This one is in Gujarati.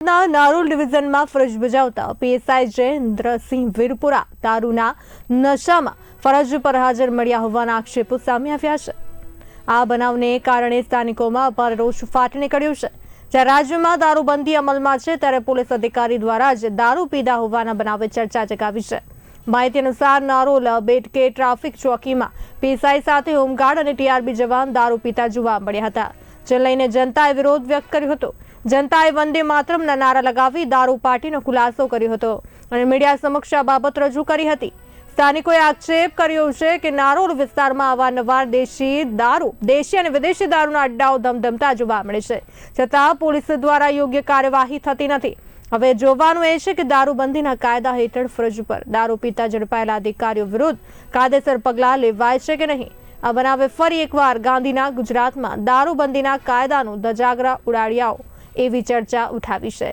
ના નારોલ ડિવિઝનમાં ફરજ બજાવતા પીએસઆઈ જયેન્દ્રસિંહ વીરપુરા દારૂના નશામાં ફરજ પર હાજર મળ્યા હોવાના આક્ષેપો સામે આવ્યા છે. આ બનાવને કારણે સ્થાનિકોમાં અપાર રોષ ફાટી નીકળ્યો છે. જ્યારે રાજ્યમાં દારૂબંધી અમલમાં છે, ત્યારે પોલીસ અધિકારી દ્વારા જ દારૂ પીધા હોવાના બનાવે ચર્ચા જગાવી છે. માહિતી અનુસાર, નારોલ, બેટકે ટ્રાફિક ચોકીમાં પીએસઆઈ સાથે હોમગાર્ડ અને ટીઆરબી જવાન દારૂ પીતા જોવા મળ્યા હતા જે લઈને જનતાએ વિરોધ વ્યક્ત કર્યો હતો. જનતાએ વંદે માતરમના નારા લગાવી દારૂ પાર્ટીનો ખુલાસો કર્યો હતો અને મીડિયા સમક્ષ આ બાબત રજૂ કરી હતી. સ્થાનિકોએ આક્ષેપ કર્યો છે કે નારોલ વિસ્તારમાં અવારનવાર દેશી દારૂ, દેશી અને વિદેશી દારૂના અડ્ડાઓ ધમધમતા જોવા મળે છે. છતાં પોલીસ દ્વારા યોગ્ય કાર્યવાહી થતી નથી. હવે જોવાનું એ છે કે દારૂબંધીના કાયદા હેઠળ ફરજ પર દારૂ પીતા ઝડપાયેલા અધિકારીઓ વિરુદ્ધ કાયદેસર પગલાં લેવાય છે કે નહીં? આ બનાવે ફરી એકવાર ગાંધીના ગુજરાતમાં દારૂબંધીના કાયદાનું ધજાગરા ઉડાડ્યાઓ. એવી ચર્ચા ઉઠાવી છે.